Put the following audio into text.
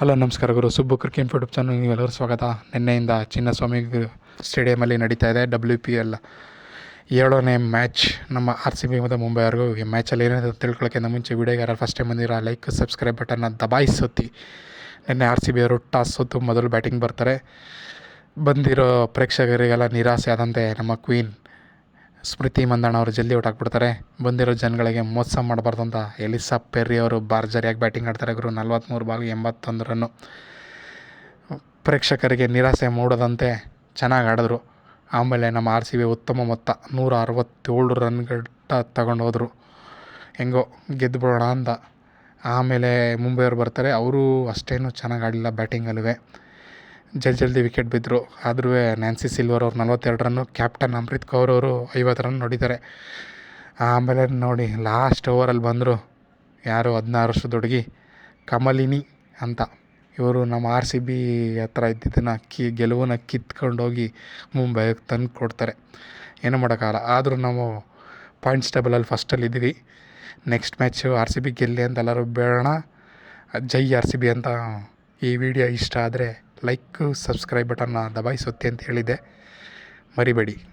Hello, ನಮಸ್ಕಾರ ಗುರು. Subbu cricket YouTube channel ನೀವೆಲ್ಲರೂ ಸ್ವಾಗತ. ನಿನ್ನೆಯಿಂದ ಚಿನ್ನಸ್ವಾಮಿ ಸ್ಟೇಡಿಯಮಲ್ಲಿ ನಡೀತಾ ಇದೆ ಡಬ್ಲ್ಯೂ ಪಿ ಎಲ್ ಏಳನೇ ಮ್ಯಾಚ್ ನಮ್ಮ ಆರ್ ಸಿ ಬಿ ಮತ್ತು ಮುಂಬೈವರೆಗೂ ಈ ಮ್ಯಾಚಲ್ಲಿ ಏನಾದರೂ ತಿಳ್ಕೊಳ್ಳೋಕ್ಕಿಂತ ಮುಂಚೆ ವಿಡಿಯೋಗಾರ ಫಸ್ಟ್ ಟೈಮ್ ಬಂದಿರೋ ಲೈಕ್ ಸಬ್ಸ್ಕ್ರೈಬ್ ಬಟನ್ನ ದಬಾಯಿಸುತ್ತಿ. ನಿನ್ನೆ ಆರ್ ಸಿ ಬಿ ಅವರು ಟಾಸ್ ಸೋತು, ಮೊದಲು ಬ್ಯಾಟಿಂಗ್ ಬರ್ತಾರೆ. ಬಂದಿರೋ ಪ್ರೇಕ್ಷಕರಿಗೆಲ್ಲ ನಿರಾಸೆ ಆದಂತೆ ನಮ್ಮ ಕ್ವೀನ್ ಸ್ಮೃತಿ ಮಂದಣ್ಣ ಅವರು ಜಲ್ದಿ ಔಟ್ ಹಾಕ್ಬಿಡ್ತಾರೆ ಬಂದಿರೋ ಜನಗಳಿಗೆ ಮೋಸ ಮಾಡಬಾರ್ದು ಅಂತ ಎಲಿಸಾ ಪೆರ್ರಿ ಅವರು ಬಾರ್ಜರಿಯಾಗಿ ಬ್ಯಾಟಿಂಗ್ ಆಡ್ತಾರೆ ಗುರು. ನಲ್ವತ್ತ್ಮೂರು ಬಾಲ್ ಎಂಬತ್ತೊಂದು ರನ್ನು. ಪ್ರೇಕ್ಷಕರಿಗೆ ನಿರಾಸೆ ಮೂಡದಂತೆ ಚೆನ್ನಾಗಿ ಆಡಿದ್ರು. ಆಮೇಲೆ ನಮ್ಮ ಆರ್ ಸಿ ಬಿ ಉತ್ತಮ ಮೊತ್ತ, ನೂರ ಅರವತ್ತೇಳು ರನ್ಗಟ್ಟ ತಗೊಂಡು ಹೋದರು. ಹೆಂಗೋ ಗೆದ್ದು ಬಿಡೋಣ ಅಂತ ಆಮೇಲೆ ಮುಂಬೈಯವ್ರು ಬರ್ತಾರೆ. ಅವರು ಅಷ್ಟೇನು ಚೆನ್ನಾಗಿ ಆಡಲಿಲ್ಲ ಬ್ಯಾಟಿಂಗಲ್ಲೂ ಜಲ್ದಿ ಜಲ್ದಿ ವಿಕೆಟ್ ಬಿದ್ದರು ಆದ್ರೂ ನ್ಯಾನ್ಸಿ ಸಿಲ್ವರ್ ಅವ್ರು ನಲ್ವತ್ತೆರಡು ರನ್ನು ಕ್ಯಾಪ್ಟನ್ ಅಮೃತ್ ಕೌರ್ ಅವರು ಐವತ್ತು ರನ್ ನೋಡಿದ್ದಾರೆ. ಆಮೇಲೆ ನೋಡಿ ಲಾಸ್ಟ್ ಓವರಲ್ಲಿ ಬಂದರು ಯಾರು ಹದಿನಾರು ವರ್ಷದ ಹುಡುಗಿ ಕಮಲಿನಿ ಅಂತ. ಇವರು ನಮ್ಮ ಆರ್ ಸಿ ಬಿ ಹತ್ರ ಇದ್ದಿದ್ದನ್ನು ಕಿ, ಗೆಲುವನ್ನು ಕಿತ್ಕೊಂಡೋಗಿ ಮುಂಬೈಗೆ ತಂದು ಕೊಡ್ತಾರೆ. ಏನೂ ಮಾಡೋಕ್ಕಾಗಲ್ಲ. ಆದರೂ ನಾವು ಪಾಯಿಂಟ್ಸ್ ಟೇಬಲಲ್ಲಿ ಫಸ್ಟಲ್ಲಿ ಇದ್ದೀವಿ. Next match R C B ಗೆಲ್ಲಿ ಅಂತ ಎಲ್ಲರೂ ಬೇಡೋಣ. ಜೈ ಆರ್ ಸಿ ಬಿ ಅಂತ ಈ ವಿಡಿಯೋ ಇಷ್ಟ ಆದರೆ ಲೈಕ್ ಸಬ್ಸ್ಕ್ರೈಬ್ ಬಟನ್ನ ದಬಾಯಿಸುತ್ತೆ ಅಂತ ಹೇಳಿದ್ದೆ. ಮರಿಬೇಡಿ.